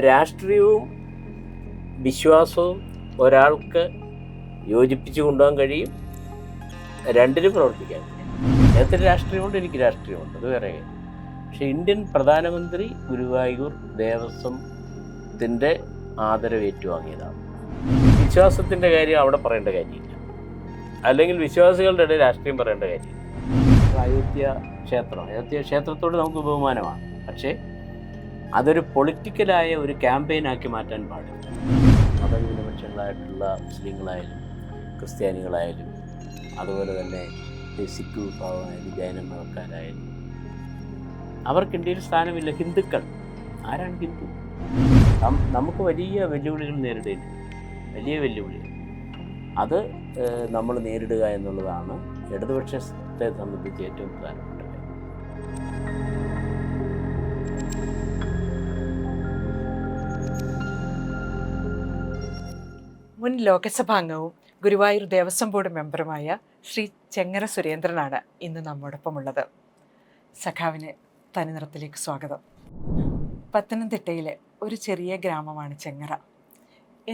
രാഷ്ട്രീയവും വിശ്വാസവും ഒരാൾക്ക് യോജിപ്പിച്ച് കൊണ്ടുപോകാൻ കഴിയും. രണ്ടിനും പ്രവർത്തിക്കാൻ നേരത്തെ രാഷ്ട്രീയമുണ്ട് എനിക്ക് രാഷ്ട്രീയമുണ്ട്. അത് വേറെ പക്ഷേ ഇന്ത്യൻ പ്രധാനമന്ത്രി ഗുരുവായൂർ ദേവസ്വത്തിന്റെ ആദരവ് ഏറ്റുവാങ്ങിയതാണ് വിശ്വാസത്തിന്റെ കാര്യം അവിടെ പറയേണ്ട കാര്യമില്ല. അല്ലെങ്കിൽ വിശ്വാസികളുടെ ഇടയിൽ രാഷ്ട്രീയം പറയേണ്ട കാര്യമില്ല. അയോധ്യ ക്ഷേത്രം. അയോധ്യ ക്ഷേത്രത്തോട് നമുക്ക് ബഹുമാനമാണ്. പക്ഷേ അതൊരു പൊളിറ്റിക്കലായ ഒരു ക്യാമ്പയിനാക്കി മാറ്റാൻ പാടില്ല. മതന്യൂനപക്ഷങ്ങളായിട്ടുള്ള മുസ്ലിങ്ങളായാലും ക്രിസ്ത്യാനികളായാലും അതുപോലെ തന്നെ സിഖ് വിഭാഗമായാലും ജൈന മതക്കാരായാലും അവർക്ക് ഇന്ത്യയിൽ സ്ഥാനമില്ല ഹിന്ദുക്കൾ. ആരാണ് ഹിന്ദു? നമുക്ക് വലിയ വെല്ലുവിളികൾ നേരിടേണ്ടി വലിയ വെല്ലുവിളികൾ. അത് നമ്മൾ നേരിടുക എന്നുള്ളതാണ് ഇടതുപക്ഷത്തെ സംബന്ധിച്ച് ഏറ്റവും പ്രധാനപ്പെട്ട മുൻ ലോകസഭാംഗവും ഗുരുവായൂർ ദേവസ്വം ബോർഡ് മെമ്പറുമായ ശ്രീ ചെങ്ങര സുരേന്ദ്രനാണ് ഇന്ന് നമ്മോടൊപ്പമുള്ളത്. സഖാവിന് തനിനിറത്തിലേക്ക് സ്വാഗതം. പത്തനംതിട്ടയിലെ ഒരു ചെറിയ ഗ്രാമമാണ് ചെങ്ങറ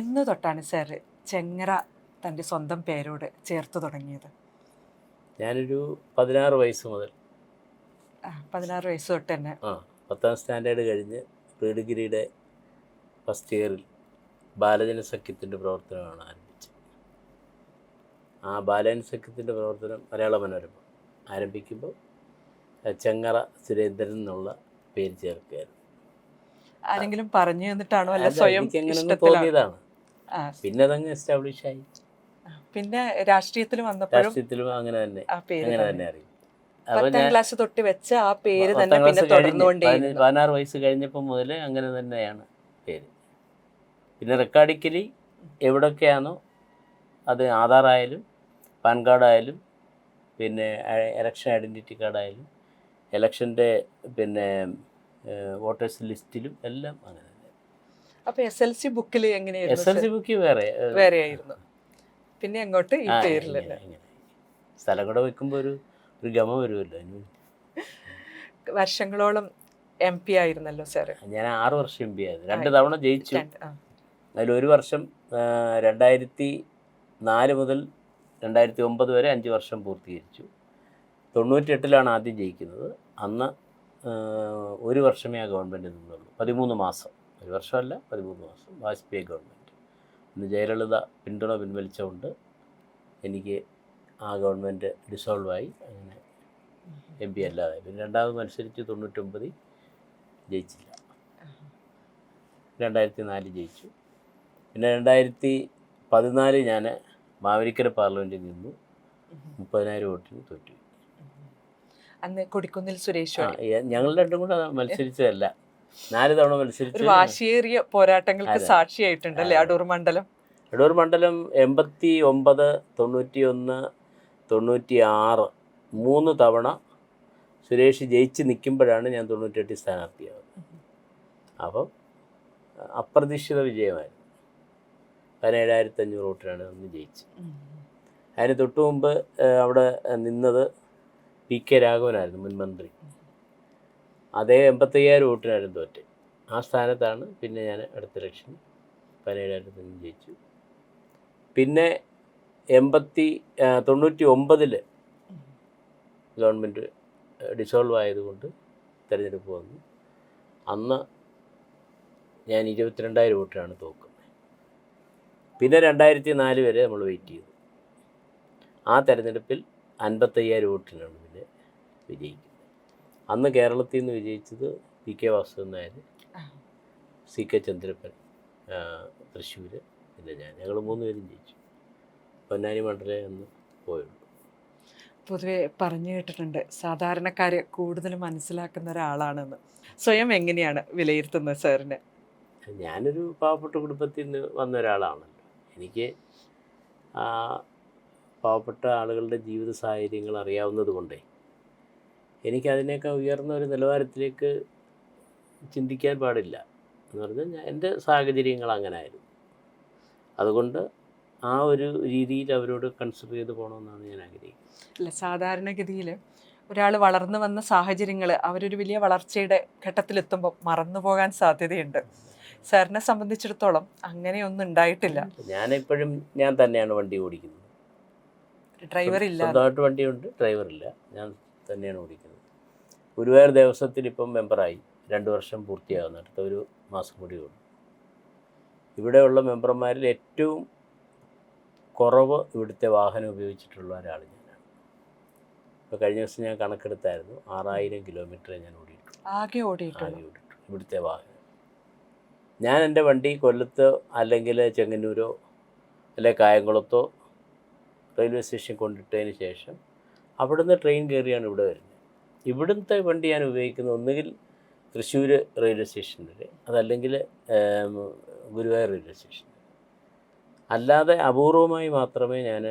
എന്ന് തൊട്ടാണ് സാർ ചെങ്ങറ തന്റെ സ്വന്തം പേരോട് ചേർത്ത് തുടങ്ങിയത്. ഞാനൊരു പതിനാറ് വയസ്സ് മുതൽ പതിനാറ് വയസ്സ് തൊട്ട് തന്നെ. ആ പത്താം സ്റ്റാൻഡേർഡ് കഴിഞ്ഞ് പ്രീ ഡിഗ്രിയുടെ ഫസ്റ്റ് ഇയറിൽ ബാലജന സഖ്യത്തിന്റെ പ്രവർത്തനമാണ് ആരംഭിച്ചത്. ആ ബാലജന സഖ്യത്തിന്റെ പ്രവർത്തനം മലയാള മനോരമ ആരംഭിക്കുമ്പോൾ ചെങ്ങറ സുരേന്ദ്രൻ എന്നുള്ള പേര് ചേർക്കുകയായിരുന്നു. ആരെങ്കിലും പറഞ്ഞു തന്നിട്ടാണോ? അല്ല സ്വയം തോന്നിയതാണ്. പിന്നെ അതങ്ങ് എസ്റ്റാബ്ലിഷ് ആയി. പിന്നെ രാഷ്ട്രീയത്തിൽ വന്നപ്പോഴും രാഷ്ട്രീയത്തിലും അങ്ങനെ തന്നെ അങ്ങനെ തന്നെ. അറിയും. പത്താം ക്ലാസ് തൊട്ട് വെച്ച ആ പേര് തന്നെ പിന്നെ കഴിഞ്ഞ് പതിനാറ് വയസ്സ് കഴിഞ്ഞപ്പോൾ മുതൽ അങ്ങനെ തന്നെയാണ് പേര്. പിന്നെ റെക്കാർഡിക്കലി എവിടെയൊക്കെയാണോ അത് ആധാർ ആയാലും പാൻ കാർഡായാലും പിന്നെ എലക്ഷൻ ഐഡന്റിറ്റി കാർഡായാലും എലക്ഷന്റെ പിന്നെ വോട്ടേഴ്സ് ലിസ്റ്റിലും എല്ലാം അങ്ങനെ അപ്പോൾ അപ്പൊ എസ് എൽ സി ബുക്കിൽ എങ്ങനെയായിരുന്നു എസ് എൽ സി ബുക്ക് വേറെ വേറെ ആയിരുന്നു പിന്നെ അങ്ങോട്ട് ഈ ഇങ്ങനെ, സ്ഥലം കൂടെ വെക്കുമ്പോൾ ഒരു ഒരു ഗമ വരുമല്ലോ വർഷങ്ങളോളം എം പി ആയിരുന്നല്ലോ സാറ്. ഞാൻ ആറ് വർഷം എം പി ആയിരുന്നു. രണ്ട് തവണ ജയിച്ചു. അതിലൊരു വർഷം രണ്ടായിരത്തി നാല് മുതൽ രണ്ടായിരത്തി ഒമ്പത് വരെ അഞ്ച് വർഷം പൂർത്തീകരിച്ചു. തൊണ്ണൂറ്റെട്ടിലാണ് ആദ്യം ജയിക്കുന്നത്. അന്ന് ഒരു വർഷമേ ആ ഗവൺമെന്റ് നിന്നുള്ളൂ. പതിമൂന്ന് മാസം. ഒരു വർഷമല്ല പതിമൂന്ന് മാസം. വാജ്പേയി ഗവൺമെന്റ്. ഇന്ന് ജയലളിത പിന്തുണ പിൻവലിച്ചുകൊണ്ട് എനിക്ക് ആ ഗവൺമെന്റ് ഡിസോൾവായി. അങ്ങനെ എം പി അല്ലാതെ പിന്നെ രണ്ടാമത് മത്സരിച്ച് തൊണ്ണൂറ്റൊമ്പതിൽ ജയിച്ചില്ല. രണ്ടായിരത്തി നാല് ജയിച്ചു. പിന്നെ രണ്ടായിരത്തി പതിനാല് ഞാൻ മാവേലിക്കര പാർലമെന്റിൽ നിന്നു മുപ്പതിനായിരം വോട്ടിന് തോറ്റു. അന്ന് കൊടിക്കുന്നിൽ സുരേഷ് ഞങ്ങൾ രണ്ടും കൂടെ മത്സരിച്ചതല്ല. നാല് തവണ മത്സരിച്ചു വാശിയേറിയ പോരാട്ടങ്ങൾക്ക് സാക്ഷിയായിട്ടുണ്ട് അല്ലേ അടൂർ മണ്ഡലം? എടൂർ മണ്ഡലം എൺപത്തി ഒമ്പത് തൊണ്ണൂറ്റി ഒന്ന് തൊണ്ണൂറ്റി ആറ് മൂന്ന് തവണ സുരേഷ് ജയിച്ച് നിൽക്കുമ്പോഴാണ് ഞാൻ തൊണ്ണൂറ്റെട്ടിൽ സ്ഥാനാർത്ഥിയാവുന്നത്. അപ്പം അപ്രതീക്ഷിത വിജയമായിരുന്നു. പതിനേഴായിരത്തി അഞ്ഞൂറ് വോട്ടിനാണ് അന്ന് ജയിച്ചത്. അതിന് തൊട്ട് മുമ്പ് അവിടെ നിന്നത് പി കെ രാഘവനായിരുന്നു മുൻ മന്ത്രി. അതേ എൺപത്തയ്യായിരം വോട്ടിനായിരുന്നു തോറ്റ്. ആ സ്ഥാനത്താണ് പിന്നെ ഞാൻ അടുത്ത ഇലക്ഷൻ പതിനേഴായിരത്തി അഞ്ഞൂറ് ജയിച്ചു. പിന്നെ എൺപത്തി തൊണ്ണൂറ്റി ഒമ്പതിൽ ഗവൺമെന്റ് ഡിസോൾവ് ആയതുകൊണ്ട് തിരഞ്ഞെടുപ്പ് വന്നു. അന്ന് ഞാൻ ഇരുപത്തിരണ്ടായിരം വോട്ടിനാണ് തോക്കുന്നത് പിന്നെ രണ്ടായിരത്തി നാല് വരെ നമ്മൾ വെയിറ്റ് ചെയ്തു. ആ തെരഞ്ഞെടുപ്പിൽ അൻപത്തയ്യായിരം വോട്ടിനാണ് പിന്നെ വിജയിക്കുന്നത്. അന്ന് കേരളത്തിൽ നിന്ന് വിജയിച്ചത് P K Vasudevan Nair C K Chandrappan Thrissur പിന്നെ ഞാൻ. ഞങ്ങൾ മൂന്ന് പേരും ജയിച്ചു. പൊന്നാനി മണ്ഡലേ എന്ന് പോയുള്ളൂ. പൊതുവെ പറഞ്ഞു കേട്ടിട്ടുണ്ട് സാധാരണക്കാരെ കൂടുതൽ മനസ്സിലാക്കുന്ന ഒരാളാണെന്ന്. സ്വയം എങ്ങനെയാണ് വിലയിരുത്തുന്നത് സാറിന്? ഞാനൊരു പാവപ്പെട്ട കുടുംബത്തിൽ നിന്ന് വന്ന ഒരാളാണല്ലോ എനിക്ക് പാവപ്പെട്ട ആളുകളുടെ ജീവിത സാഹചര്യങ്ങൾ അറിയാവുന്നത് കൊണ്ടേ എനിക്കതിനേക്കാൾ ഉയർന്ന ഒരു നിലവാരത്തിലേക്ക് ചിന്തിക്കാൻ പാടില്ല എന്ന് പറഞ്ഞാൽ ഞാൻ എന്റെ സാഹചര്യങ്ങൾ അങ്ങനെ ആയിരുന്നു അതുകൊണ്ട് ആ ഒരു രീതിയിൽ അവരോട് കൺസിഡർ ചെയ്ത് പോകണമെന്നാണ് ഞാൻ ആഗ്രഹിക്കുന്നത്. അല്ല സാധാരണഗതിയിൽ ഒരാൾ വളർന്നു വന്ന സാഹചര്യങ്ങൾ അവരൊരു വലിയ വളർച്ചയുടെ ഘട്ടത്തിലെത്തുമ്പോൾ മറന്നു പോകാൻ സാധ്യതയുണ്ട്. സാറിനെ സംബന്ധിച്ചിടത്തോളം അങ്ങനെയൊന്നും ഉണ്ടായിട്ടില്ല. ഞാനിപ്പോഴും ഞാൻ തന്നെയാണ് വണ്ടി ഓടിക്കുന്നത്. ഡ്രൈവർ ഇല്ല. സ്വന്തമായിട്ട് വണ്ടിയുണ്ട് ഡ്രൈവറില്ല ഞാൻ തന്നെയാണ് ഓടിക്കുന്നത്. ഗുരുവായൂർ ദേവസ്വത്തിൽ ഇപ്പം മെമ്പറായി. രണ്ട് വർഷം പൂർത്തിയാകുന്നു അടുത്ത ഒരു മാസം കൂടി ഉള്ളൂ. ഇവിടെയുള്ള മെമ്പർമാരിൽ ഏറ്റവും കുറവ് ഇവിടുത്തെ വാഹനം ഉപയോഗിച്ചിട്ടുള്ള ഒരാൾ ഞാനാണ്. ഇപ്പോൾ കഴിഞ്ഞ ദിവസം ഞാൻ കണക്കെടുത്തായിരുന്നു. ആറായിരം കിലോമീറ്റർ ഞാൻ ഓടിയിട്ടുള്ളൂ. ആകെ ഓടിയിട്ടുള്ളൂ. ഇവിടുത്തെ വാഹനം. ഞാൻ എന്റെ വണ്ടി കൊല്ലത്ത് അല്ലെങ്കിൽ ചെങ്ങന്നൂരോ അല്ലെങ്കിൽ കായംകുളത്തോ റെയിൽവേ സ്റ്റേഷൻ കൊണ്ടിട്ടതിന് ശേഷം അവിടുന്ന് ട്രെയിൻ കയറിയാണ് ഇവിടെ വരുന്നത്. ഇവിടുത്തെ വണ്ടി ഞാൻ ഉപയോഗിക്കുന്നത് ഒന്നുകിൽ തൃശ്ശൂർ റെയിൽവേ സ്റ്റേഷനിൽ അതല്ലെങ്കിൽ ഗുരുവായൂർ റെയിൽവേ സ്റ്റേഷൻ അല്ലാതെ അപൂർവമായി മാത്രമേ ഞാൻ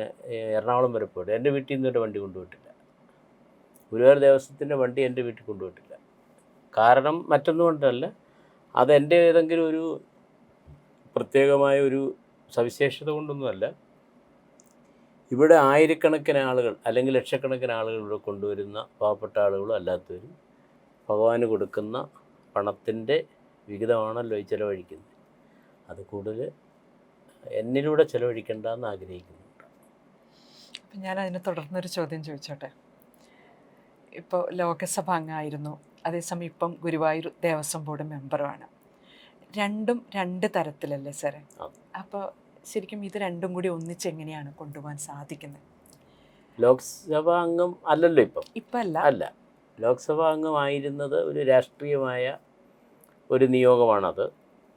എറണാകുളം വരെ പോയിട്ട് എന്റെ വീട്ടിൽ നിന്ന് വണ്ടി കൊണ്ടുപോയിട്ടില്ല. ഗുരുവായൂർ ദേവസ്വത്തിന്റെ വണ്ടി എന്റെ വീട്ടിൽ കൊണ്ടുപോയിട്ടില്ല. കാരണം മറ്റൊന്നും കൊണ്ടല്ല. അതെന്റെ ഏതെങ്കിലും ഒരു പ്രത്യേകമായ ഒരു സവിശേഷത കൊണ്ടൊന്നുമല്ല. ഇവിടെ ആയിരക്കണക്കിന് ആളുകൾ അല്ലെങ്കിൽ ലക്ഷക്കണക്കിന് ആളുകൾ ഇവിടെ കൊണ്ടുവരുന്ന പാവപ്പെട്ട ആളുകളും അല്ലാത്തവരും ഭഗവാന് കൊടുക്കുന്ന പണത്തിന്റെ വിഹിതമാണല്ലോ ഈ ചിലവഴിക്കുന്നത്. അത് കൂടുതൽ എന്നിലൂടെ ചിലവഴിക്കേണ്ടെന്ന് ആഗ്രഹിക്കുന്നുണ്ട് അപ്പം ഞാൻ അതിനെ തുടർന്നൊരു ചോദ്യം ചോദിച്ചോട്ടെ? ഇപ്പോൾ ലോകസഭ അംഗമായിരുന്നു. അതേസമയം ഇപ്പം ഗുരുവായൂർ ദേവസ്വം ബോർഡ് മെമ്പറുമാണ്. രണ്ടും രണ്ട് തരത്തിലല്ലേ സാറേ. അപ്പോൾ ശരിക്കും ഇത് രണ്ടും കൂടി ഒന്നിച്ച് എങ്ങനെയാണ് കൊണ്ടുപോകാൻ സാധിക്കുന്നത്? ലോക്സഭാ അംഗം അല്ലല്ലോ ഇപ്പം? ഇപ്പം അല്ല. അല്ല ലോക്സഭാ അംഗമായിരുന്നത് ഒരു രാഷ്ട്രീയമായ ഒരു നിയോഗമാണത്.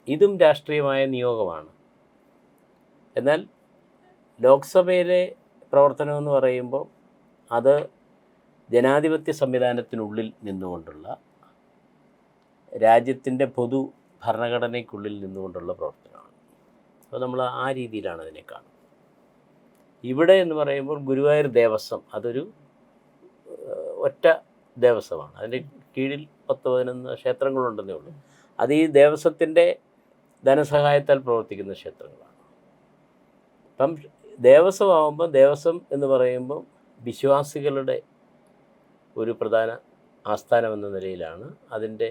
ഇതും രാഷ്ട്രീയമായ നിയോഗമാണ്. എന്നാൽ ലോക്സഭയിലെ പ്രവർത്തനമെന്ന് പറയുമ്പോൾ അത് ജനാധിപത്യ സംവിധാനത്തിനുള്ളിൽ നിന്നുകൊണ്ടുള്ള രാജ്യത്തിന്റെ പൊതു ഭരണഘടനയ്ക്കുള്ളിൽ നിന്നുകൊണ്ടുള്ള പ്രവർത്തനമാണ്. അപ്പോൾ നമ്മൾ ആ രീതിയിലാണ് അതിനെ കാണുന്നത്. ഇവിടെ എന്ന് പറയുമ്പോൾ ഗുരുവായൂർ ദേവസ്വം അതൊരു ഒറ്റ ദേവസ്വമാണ്. അതിന്റെ കീഴിൽ പത്ത് പതിനൊന്ന് ക്ഷേത്രങ്ങളുണ്ടെന്നേ ഉള്ളൂ. അത് ഈ ദേവസ്വത്തിന്റെ ധനസഹായത്താൽ പ്രവർത്തിക്കുന്ന ക്ഷേത്രങ്ങളാണ്. അപ്പം ദേവസ്വം ആകുമ്പോൾ ദേവസ്വം എന്ന് പറയുമ്പോൾ വിശ്വാസികളുടെ ഒരു പ്രധാന ആസ്ഥാനം എന്ന നിലയിലാണ് അതിന്റെ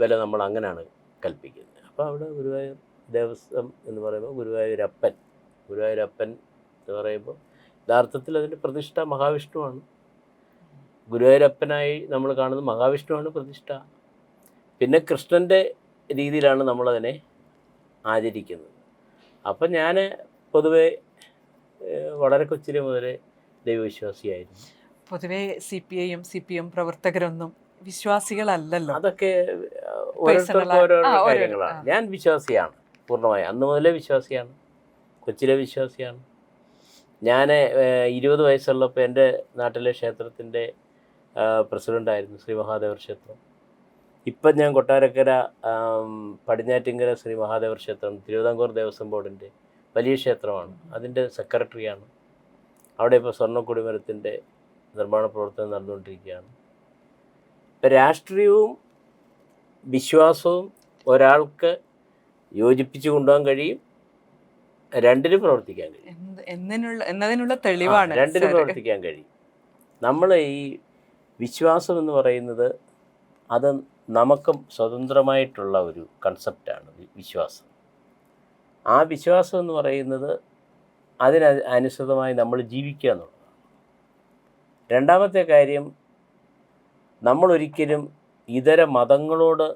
വില നമ്മൾ അങ്ങനെയാണ് കൽപ്പിക്കുന്നത്. അപ്പോൾ അവിടെ ഗുരുവായൂർ ദേവസ്വം എന്ന് പറയുമ്പോൾ ഗുരുവായൂരപ്പൻ ഗുരുവായൂരപ്പൻ എന്ന് പറയുമ്പോൾ യഥാർത്ഥത്തിൽ അതിന്റെ പ്രതിഷ്ഠ മഹാവിഷ്ണുവാണ്. ഗുരുവായൂരപ്പനായി നമ്മൾ കാണുന്നത് മഹാവിഷ്ണുവാണ് പ്രതിഷ്ഠ. പിന്നെ കൃഷ്ണന്റെ രീതിയിലാണ് നമ്മളതിനെ ആചരിക്കുന്നത്. അപ്പം ഞാൻ പൊതുവെ വളരെ കൊച്ചിലെ മുതലേ ദൈവവിശ്വാസിയായിരുന്നു. പൊതുവേ സി പി ഐയും സി പി എം പ്രവർത്തകരൊന്നും വിശ്വാസികളല്ലല്ലോ. അതൊക്കെ ഓരോരുത്തർക്കും ആ, ഓരോരോ കാര്യങ്ങളാണ് ഞാൻ വിശ്വാസിയാണ് പൂർണമായി. അന്ന് മുതലേ വിശ്വാസിയാണ്. കൊച്ചിലെ വിശ്വാസിയാണ്. ഞാൻ ഇരുപത് വയസ്സുള്ളപ്പോൾ എന്റെ നാട്ടിലെ ക്ഷേത്രത്തിന്റെ പ്രസിഡന്റായിരുന്നു ശ്രീ മഹാദേവർ ക്ഷേത്രം. ഇപ്പം ഞാൻ കൊട്ടാരക്കര പടിഞ്ഞാറ്റിങ്കര ശ്രീ മഹാദേവർ ക്ഷേത്രം തിരുവിതാംകൂർ ദേവസ്വം ബോർഡിന്റെ വലിയ ക്ഷേത്രമാണ്. അതിന്റെ സെക്രട്ടറിയാണ്. അവിടെ ഇപ്പോൾ സ്വർണ കൊടിമരത്തിന്റെ നിർമ്മാണ പ്രവർത്തനം നടന്നുകൊണ്ടിരിക്കുകയാണ്. ഇപ്പം രാഷ്ട്രീയവും വിശ്വാസവും ഒരാൾക്ക് യോജിപ്പിച്ച് കൊണ്ടുപോകാൻ കഴിയും. രണ്ടിനും പ്രവർത്തിക്കാൻ കഴിയും. എന്നതിനുള്ള തെളിവാണ്. രണ്ടിനും. പ്രവർത്തിക്കാൻ കഴിയും. നമ്മൾ ഈ വിശ്വാസം എന്ന് പറയുന്നത് അത് നമുക്കും സ്വതന്ത്രമായിട്ടുള്ള ഒരു കൺസെപ്റ്റാണ് വിശ്വാസം. ആ വിശ്വാസം എന്ന് പറയുന്നത് അതിന് അനുസൃതമായി നമ്മൾ ജീവിക്കുക എന്നുള്ളതാണ്. രണ്ടാമത്തെ കാര്യം നമ്മളൊരിക്കലും ഇതര മതങ്ങളോട്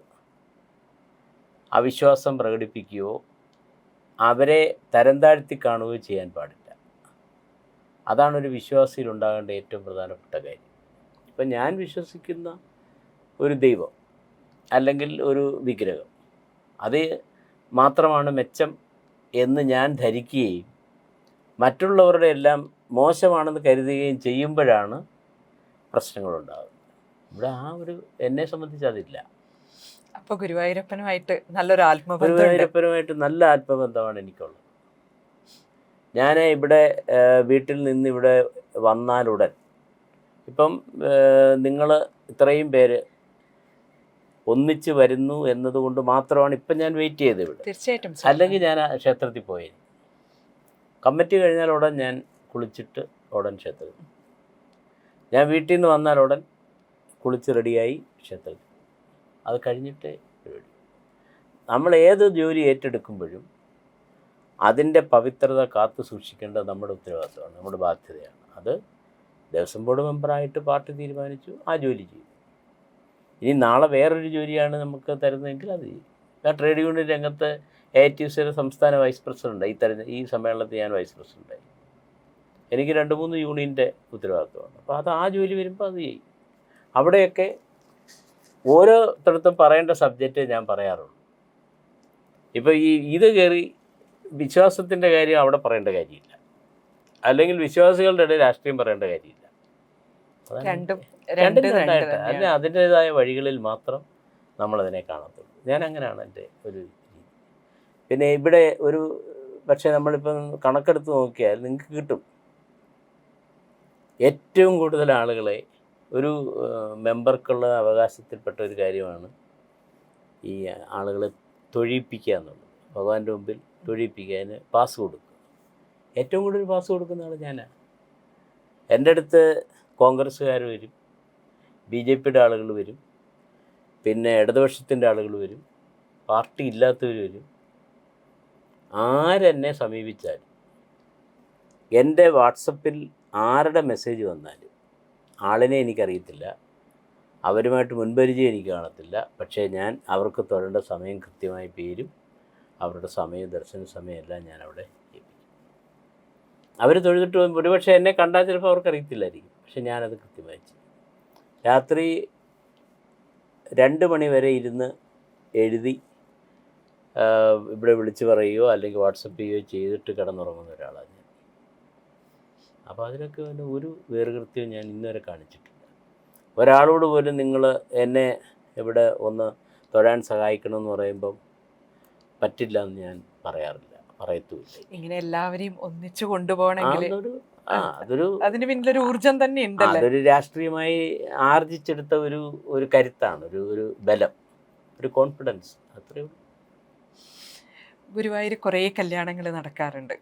അവിശ്വാസം പ്രകടിപ്പിക്കുകയോ അവരെ തരംതാഴ്ത്തി കാണുകയോ ചെയ്യാൻ പാടില്ല. അതാണ് ഒരു വിശ്വാസിയിൽ ഉണ്ടാകേണ്ട ഏറ്റവും പ്രധാനപ്പെട്ട കാര്യം. ഇപ്പം ഞാൻ വിശ്വസിക്കുന്ന ഒരു ദൈവം അല്ലെങ്കിൽ ഒരു വിഗ്രഹം അത് മാത്രമാണ് മെച്ചം എന്ന് ഞാൻ ധരിക്കുകയും മറ്റുള്ളവരുടെ എല്ലാം മോശമാണെന്ന് കരുതുകയും ചെയ്യുമ്പോഴാണ് പ്രശ്നങ്ങളുണ്ടാകുന്നത്. ഇവിടെ ആ ഒരു എന്നെ സംബന്ധിച്ച് അതില്ല. അപ്പൊ ഗുരുവായൂരപ്പനുമായിട്ട് നല്ലൊരു ആത്മ ഗുരുവായൂരപ്പനുമായിട്ട് നല്ല ആത്മബന്ധമാണ് എനിക്കുള്ളത്. ഞാൻ ഇവിടെ വീട്ടിൽ നിന്ന് ഇവിടെ വന്നാലുടൻ ഇപ്പം നിങ്ങൾ ഇത്രയും പേര് ഒന്നിച്ച് വരുന്നു എന്നതുകൊണ്ട് മാത്രമാണ് ഇപ്പം ഞാൻ വെയിറ്റ് ചെയ്തത് ഇവിടെ. തീർച്ചയായിട്ടും. അല്ലെങ്കിൽ ഞാൻ ക്ഷേത്രത്തിൽ പോയി കമ്മിറ്റി കഴിഞ്ഞാൽ ഉടൻ ഞാൻ കുളിച്ചിട്ട് ഉടൻ ക്ഷേത്രത്തിൽ. ഞാൻ വീട്ടിൽ നിന്ന് വന്നാൽ ഉടൻ കുളിച്ച് റെഡിയായി ക്ഷേത്രത്തിൽ. അത് കഴിഞ്ഞിട്ട് പരിപാടി. നമ്മൾ ഏത് ജോലി ഏറ്റെടുക്കുമ്പോഴും അതിന്റെ പവിത്രത കാത്തു സൂക്ഷിക്കേണ്ടത് നമ്മുടെ ഉത്തരവാദിത്തമാണ് നമ്മുടെ ബാധ്യതയാണ്. അത് ദേവസ്വം ബോർഡ് മെമ്പറായിട്ട് പാർട്ടി തീരുമാനിച്ചു ആ ജോലി ചെയ്യും ഇനി നാളെ വേറൊരു ജോലിയാണ് നമുക്ക് തരുന്നതെങ്കിൽ അത് ചെയ്യും. ഞാൻ ട്രേഡ് യൂണിയൻ രംഗത്ത് എ ടി സിയുടെ സംസ്ഥാന വൈസ് പ്രസിഡന്റ് ഈ തെരഞ്ഞ ഈ സമ്മേളനത്തിൽ ഞാൻ വൈസ് പ്രസിഡന്റായി എനിക്ക് രണ്ട് മൂന്ന് യൂണിയന്റെ ഉത്തരവാദിത്വമാണ്. അപ്പോൾ അത് ആ ജോലി വരുമ്പോൾ അത് ചെയ്യും. അവിടെയൊക്കെ ഓരോരുത്തടത്തും പറയേണ്ട സബ്ജക്റ്റ് ഞാൻ പറയാറുള്ളൂ. ഇപ്പോൾ ഈ ഇത് കയറി വിശ്വാസത്തിന്റെ കാര്യം അവിടെ പറയേണ്ട കാര്യമില്ല. അല്ലെങ്കിൽ വിശ്വാസികളുടെ ഇടയിൽ രാഷ്ട്രീയം പറയേണ്ട കാര്യമില്ല. രണ്ടും രണ്ടായിട്ട് തന്നെയാണ്. അതിന്റെതായ വഴികളിൽ മാത്രം നമ്മളതിനെ കാണത്തുള്ളൂ. ഞാൻ അങ്ങനെയാണ് എന്റെ ഒരു പിന്നെ ഇവിടെ ഒരു പക്ഷേ നമ്മളിപ്പം കണക്കെടുത്ത് നോക്കിയാൽ നിങ്ങൾക്ക് കിട്ടും. ഏറ്റവും കൂടുതൽ ആളുകളെ ഒരു മെമ്പർക്കുള്ള അവകാശത്തിൽപ്പെട്ട ഒരു കാര്യമാണ് ഈ ആളുകളെ തൊഴിപ്പിക്കുക എന്നുള്ളത്. ഭഗവാന്റെ മുമ്പിൽ തൊഴിപ്പിക്കാൻ പാസ് കൊടുക്കുക. ഏറ്റവും കൂടുതൽ പാസ് കൊടുക്കുന്ന ആൾ ഞാനാണ് എന്റെ അടുത്ത് കോൺഗ്രസ്സുകാർ വരും ബി ജെ പിയുടെ ആളുകൾ വരും പിന്നെ ഇടതുപക്ഷത്തിന്റെ ആളുകൾ വരും പാർട്ടി ഇല്ലാത്തവർ വരും. ആരെന്നെ സമീപിച്ചാലും എന്റെ വാട്സപ്പിൽ ആരുടെ മെസ്സേജ് വന്നാലും ആളിനെ എനിക്കറിയത്തില്ല അവരുമായിട്ട് മുൻപരിചയം എനിക്ക് കാണത്തില്ല പക്ഷേ ഞാൻ അവർക്ക് തൊഴേണ്ട സമയം കൃത്യമായി പേരും അവരുടെ സമയം ദർശന സമയമെല്ലാം ഞാൻ അവിടെ ഏൽപ്പിക്കും. അവർ തൊഴുതിട്ട് ഒരുപക്ഷെ എന്നെ കണ്ടാൽ ചിലപ്പോൾ അവർക്ക് അറിയത്തില്ലായിരിക്കും പക്ഷെ ഞാനത് കൃത്യമായി ചെയ്യും. രാത്രി രണ്ട് മണി വരെ ഇരുന്ന് എഴുതി ഇവിടെ വിളിച്ച് പറയുകയോ അല്ലെങ്കിൽ വാട്സപ്പ് ചെയ്യുകയോ ചെയ്തിട്ട് കിടന്നുറങ്ങുന്ന ഒരാളാണ് അപ്പോൾ അതിനൊക്കെ ഒരു വേറുകൃത്യവും ഞാൻ ഇന്നുവരെ കാണിച്ചിട്ടില്ല. ഒരാളോട് പോലും നിങ്ങൾ എന്നെ ഇവിടെ ഒന്ന് തൊഴാൻ സഹായിക്കണമെന്ന് പറയുമ്പം പറ്റില്ല എന്ന് ഞാൻ പറയാറില്ല പറയത്തുമില്ല. ഇങ്ങനെ എല്ലാവരെയും ഒന്നിച്ചു കൊണ്ടുപോകണമെങ്കിൽ അതൊരു അതിന് പിന്നിലൊരു ഊർജം തന്നെ ഉണ്ട് അതൊരു രാഷ്ട്രീയമായി ആർജിച്ചെടുത്ത ഒരു ഒരു കരുത്താണ് ഒരു ഒരു ബലം ഒരു കോൺഫിഡൻസ് അത്രയേ ഗുരുവായൂർ കുറേ കല്യാണങ്ങൾ നടക്കാറുണ്ട്.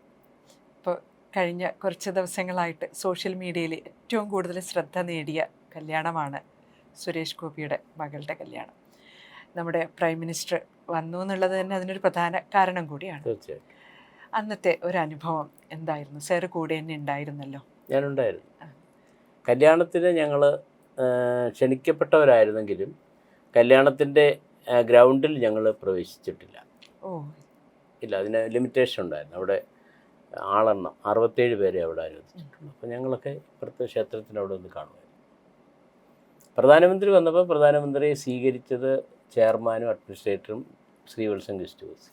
കഴിഞ്ഞ കുറച്ച് ദിവസങ്ങളായിട്ട് സോഷ്യൽ മീഡിയയിൽ ഏറ്റവും കൂടുതൽ ശ്രദ്ധ നേടിയ കല്യാണമാണ് സുരേഷ് ഗോപിയുടെ മകളുടെ കല്യാണം. നമ്മുടെ പ്രൈം മിനിസ്റ്റർ വന്നു എന്നുള്ളത് തന്നെ അതിനൊരു പ്രധാന കാരണം കൂടിയാണ്. അന്നത്തെ ഒരു അനുഭവം എന്തായിരുന്നു? സാർ കൂടെ തന്നെ ഉണ്ടായിരുന്നല്ലോ. ഞാനുണ്ടായിരുന്നു. കല്യാണത്തിന് ഞങ്ങൾ ക്ഷണിക്കപ്പെട്ടവരായിരുന്നെങ്കിലും കല്യാണത്തിന്റെ ഗ്രൗണ്ടിൽ ഞങ്ങൾ പ്രവേശിച്ചിട്ടില്ല. ഓ. ഇല്ല അതിന് ലിമിറ്റേഷൻ ഉണ്ടായിരുന്നു. അവിടെ ആളെണ്ണം അറുപത്തേഴ് പേരെ അവിടെ അനുവദിച്ചിട്ടുള്ളൂ. അപ്പോൾ ഞങ്ങളൊക്കെ ഇപ്പുറത്തെ ക്ഷേത്രത്തിന്റെ അവിടെ ഒന്ന് കാണുമായിരുന്നു. പ്രധാനമന്ത്രി വന്നപ്പോൾ പ്രധാനമന്ത്രിയെ സ്വീകരിച്ചത് ചെയർമാനും അഡ്മിനിസ്ട്രേറ്ററും ശ്രീവത്സം ഗസ്റ്റ് ഹൗസ്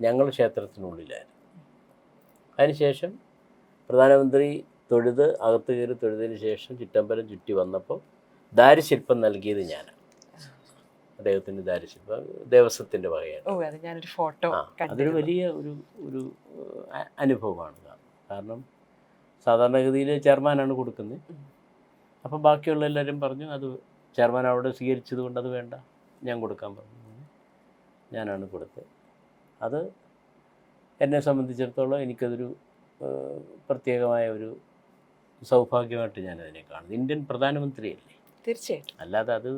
ഞങ്ങൾ ക്ഷേത്രത്തിനുള്ളിലായിരുന്നു. അതിനുശേഷം പ്രധാനമന്ത്രി തൊഴുത് അകത്ത് കയറി തൊഴുതിന് ശേഷം ചുറ്റമ്പലം ചുറ്റി വന്നപ്പോൾ ദാരിശില്പം നൽകിയത് ഞാനാണ്. അദ്ദേഹത്തിന്റെ ദാരുശില്പം ദേവസ്വത്തിന്റെ വകയാണ്. ഓ അത് ഞാനൊരു ഫോട്ടോ അതൊരു വലിയ ഒരു ഒരു അനുഭവമാണ് കാരണം സാധാരണഗതിയിൽ ചെയർമാനാണ് കൊടുക്കുന്നത്. അപ്പം അപ്പോൾ ബാക്കിയുള്ള എല്ലാവരും പറഞ്ഞു അത് ചെയർമാൻ അവിടെ സ്വീകരിച്ചത് കൊണ്ട് അത് വേണ്ട. ഞാൻ കൊടുക്കാൻ പറഞ്ഞു. ഞാനാണ് കൊടുത്തത്. അത് എന്നെ സംബന്ധിച്ചിടത്തോളം എനിക്കതൊരു പ്രത്യേകമായ ഒരു സൗഭാഗ്യമായിട്ട് ഞാനതിനെ കാണുന്നു. ഇന്ത്യൻ പ്രധാനമന്ത്രിയല്ലേ? തീർച്ചയായിട്ടും. അല്ലാതെ അത്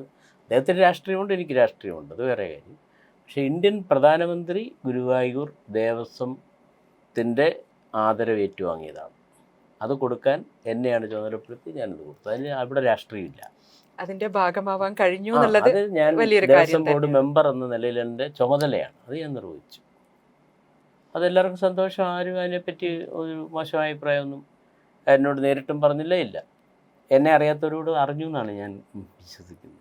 അദ്ദേഹത്തിന് രാഷ്ട്രീയമുണ്ട് എനിക്ക് രാഷ്ട്രീയമുണ്ട്. അത് വേറെ കാര്യം. പക്ഷേ ഇന്ത്യൻ പ്രധാനമന്ത്രി ഗുരുവായൂർ ദേവസ്വത്തിന്റെ ആദരവ് ഏറ്റുവാങ്ങിയതാണ് അത് കൊടുക്കാൻ എന്നെയാണ് ചുമതലപ്പെടുത്തി ഞാനത് കൊടുത്തു. അതിന് അവിടെ രാഷ്ട്രീയമില്ല. അതിന്റെ ഭാഗമാവാൻ കഴിഞ്ഞു എന്നുള്ളത് ഞാൻ ദേവസ്വം ബോർഡ് മെമ്പർ എന്ന നിലയിൽ എന്റെ ചുമതലയാണ്. അത് ഞാൻ നിർവഹിച്ചു. അതെല്ലാവർക്കും സന്തോഷം. ആരും അതിനെപ്പറ്റി ഒരു മോശമായ അഭിപ്രായമൊന്നും എന്നോട് നേരിട്ടും പറഞ്ഞില്ല ഇല്ല. എന്നെ അറിയാത്തവരോട് അറിഞ്ഞു എന്നാണ് ഞാൻ വിശ്വസിക്കുന്നത്.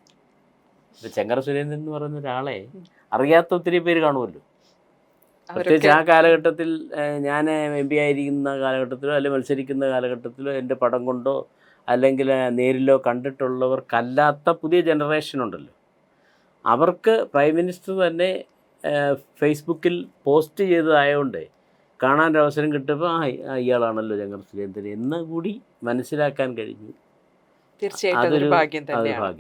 ഇപ്പം ചെങ്ങറ സുരേന്ദ്രൻ എന്ന് പറയുന്ന ഒരാളെ അറിയാത്ത ഒത്തിരി പേര് കാണുമല്ലോ. പ്രത്യേകിച്ച് ആ കാലഘട്ടത്തിൽ ഞാൻ എം പി ആയിരിക്കുന്ന കാലഘട്ടത്തിലോ അല്ലെങ്കിൽ മത്സരിക്കുന്ന കാലഘട്ടത്തിലോ എന്റെ പടം കൊണ്ടോ അല്ലെങ്കിൽ നേരിലോ കണ്ടിട്ടുള്ളവർക്കല്ലാത്ത പുതിയ ജനറേഷൻ ഉണ്ടല്ലോ. അവർക്ക് പ്രൈം മിനിസ്റ്റർ തന്നെ ഫേസ്ബുക്കിൽ പോസ്റ്റ് ചെയ്തതായതുകൊണ്ട് കാണാൻ ഒരു അവസരം കിട്ടുമ്പോൾ ആ ഇയാളാണല്ലോ ചങ്ങർ സുരേന്ദ്രൻ എന്ന് കൂടി മനസ്സിലാക്കാൻ കഴിഞ്ഞു. തീർച്ചയായിട്ടും അതൊരു ഭാഗ്യം തന്നെയാണ്.